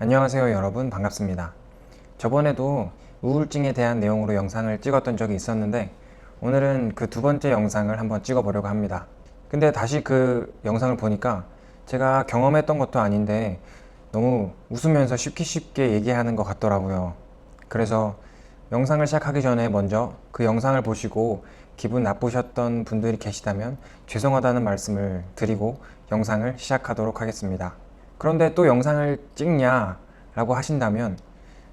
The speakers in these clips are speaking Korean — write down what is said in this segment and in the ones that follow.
안녕하세요 여러분 반갑습니다. 저번에도 우울증에 대한 내용으로 영상을 찍었던 적이 있었는데 오늘은 그 두 번째 영상을 한번 찍어 보려고 합니다. 근데 다시 그 영상을 보니까 제가 경험했던 것도 아닌데 너무 웃으면서 쉽게 쉽게 얘기하는 것 같더라고요. 그래서 영상을 시작하기 전에 먼저 그 영상을 보시고 기분 나쁘셨던 분들이 계시다면 죄송하다는 말씀을 드리고 영상을 시작하도록 하겠습니다. 그런데 또 영상을 찍냐라고 하신다면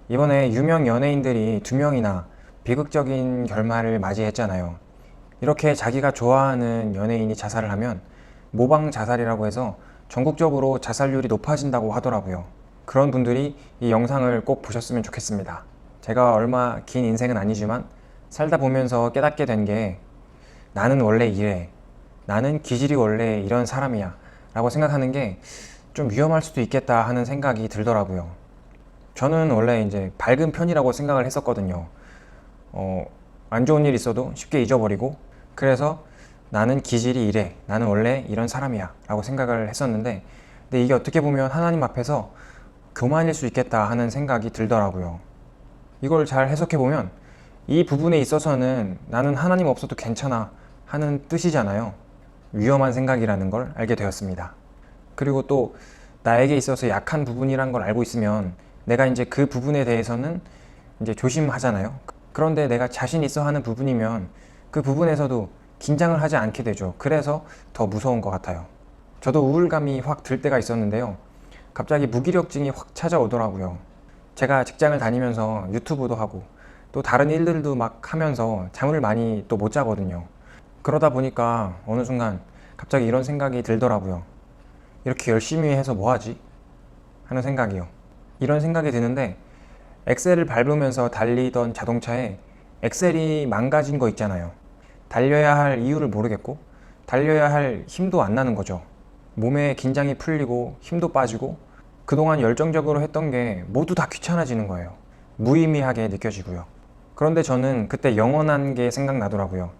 이번에 유명 연예인들이 두 명이나 비극적인 결말을 맞이했잖아요. 이렇게 자기가 좋아하는 연예인이 자살을 하면 모방 자살이라고 해서 전국적으로 자살률이 높아진다고 하더라고요. 그런 분들이 이 영상을 꼭 보셨으면 좋겠습니다. 제가 얼마 긴 인생은 아니지만 살다 보면서 깨닫게 된 게 나는 원래 이래. 나는 기질이 원래 이런 사람이야. 라고 생각하는 게 좀 위험할 수도 있겠다 하는 생각이 들더라고요. 저는 원래 이제 밝은 편이라고 생각을 했었거든요. 어, 안 좋은 일 있어도 쉽게 잊어버리고 그래서 나는 기질이 이래. 나는 원래 이런 사람이야. 라고 생각을 했었는데 근데 이게 어떻게 보면 하나님 앞에서 교만일 수 있겠다 하는 생각이 들더라고요. 이걸 잘 해석해 보면 이 부분에 있어서는 나는 하나님 없어도 괜찮아 하는 뜻이잖아요. 위험한 생각이라는 걸 알게 되었습니다. 그리고 또 나에게 있어서 약한 부분이란 걸 알고 있으면 내가 이제 그 부분에 대해서는 이제 조심하잖아요. 그런데 내가 자신 있어 하는 부분이면 그 부분에서도 긴장을 하지 않게 되죠. 그래서 더 무서운 것 같아요. 저도 우울감이 확 들 때가 있었는데요. 갑자기 무기력증이 확 찾아오더라고요. 제가 직장을 다니면서 유튜브도 하고 또 다른 일들도 막 하면서 잠을 많이 또 못 자거든요. 그러다 보니까 어느 순간 갑자기 이런 생각이 들더라고요. 이렇게 열심히 해서 뭐 하지? 하는 생각이요. 이런 생각이 드는데 엑셀을 밟으면서 달리던 자동차에 엑셀이 망가진 거 있잖아요. 달려야 할 이유를 모르겠고 달려야 할 힘도 안 나는 거죠. 몸에 긴장이 풀리고 힘도 빠지고 그동안 열정적으로 했던 게 모두 다 귀찮아지는 거예요. 무의미하게 느껴지고요. 그런데 저는 그때 영원한 게 생각나더라고요.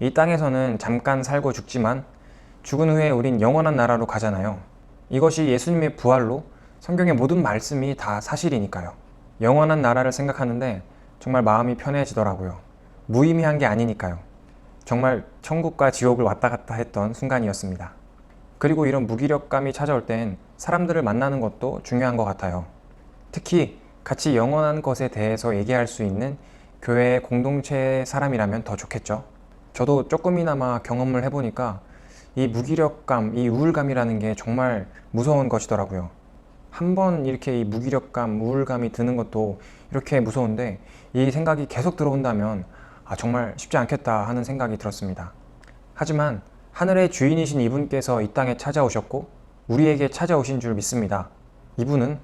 이 땅에서는 잠깐 살고 죽지만 죽은 후에 우린 영원한 나라로 가잖아요. 이것이 예수님의 부활로 성경의 모든 말씀이 다 사실이니까요. 영원한 나라를 생각하는데 정말 마음이 편해지더라고요. 무의미한 게 아니니까요. 정말 천국과 지옥을 왔다 갔다 했던 순간이었습니다. 그리고 이런 무기력감이 찾아올 땐 사람들을 만나는 것도 중요한 것 같아요. 특히 같이 영원한 것에 대해서 얘기할 수 있는 교회 공동체 사람이라면 더 좋겠죠. 저도 조금이나마 경험을 해보니까 이 무기력감, 이 우울감이라는 게 정말 무서운 것이더라고요. 한 번 이렇게 이 무기력감, 우울감이 드는 것도 이렇게 무서운데 이 생각이 계속 들어온다면 아, 정말 쉽지 않겠다 하는 생각이 들었습니다. 하지만 하늘의 주인이신 이분께서 이 땅에 찾아오셨고 우리에게 찾아오신 줄 믿습니다. 이분은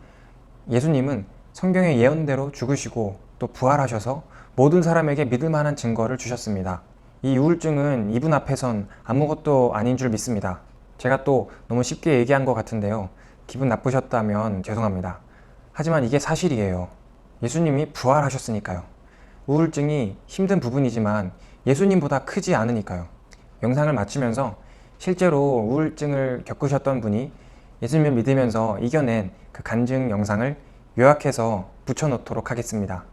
예수님은 성경의 예언대로 죽으시고 또 부활하셔서 모든 사람에게 믿을 만한 증거를 주셨습니다. 이 우울증은 이분 앞에선 아무것도 아닌 줄 믿습니다. 제가 또 너무 쉽게 얘기한 것 같은데요. 기분 나쁘셨다면 죄송합니다. 하지만 이게 사실이에요. 예수님이 부활하셨으니까요. 우울증이 힘든 부분이지만 예수님보다 크지 않으니까요. 영상을 마치면서 실제로 우울증을 겪으셨던 분이 예수님을 믿으면서 이겨낸 그 간증 영상을 요약해서 붙여놓도록 하겠습니다.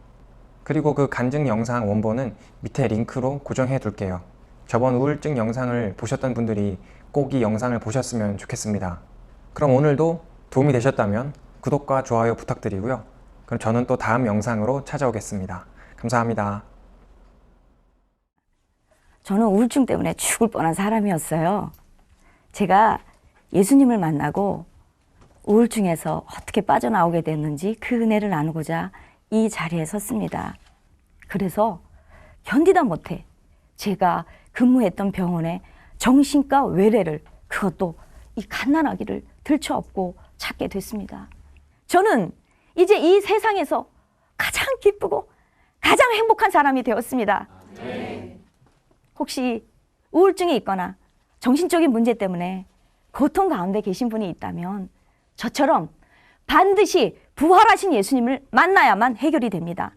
그리고 그 간증 영상 원본은 밑에 링크로 고정해 둘게요. 저번 우울증 영상을 보셨던 분들이 꼭 이 영상을 보셨으면 좋겠습니다. 그럼 오늘도 도움이 되셨다면 구독과 좋아요 부탁드리고요. 그럼 저는 또 다음 영상으로 찾아오겠습니다. 감사합니다. 저는 우울증 때문에 죽을 뻔한 사람이었어요. 제가 예수님을 만나고 우울증에서 어떻게 빠져나오게 됐는지 그 은혜를 나누고자 이 자리에 섰습니다. 그래서 견디다 못해 제가 근무했던 병원에 정신과 외래를 그것도 이 갓난아기를 들쳐업고 찾게 됐습니다. 저는 이제 이 세상에서 가장 기쁘고 가장 행복한 사람이 되었습니다. 혹시 우울증이 있거나 정신적인 문제 때문에 고통 가운데 계신 분이 있다면 저처럼 반드시 부활하신 예수님을 만나야만 해결이 됩니다.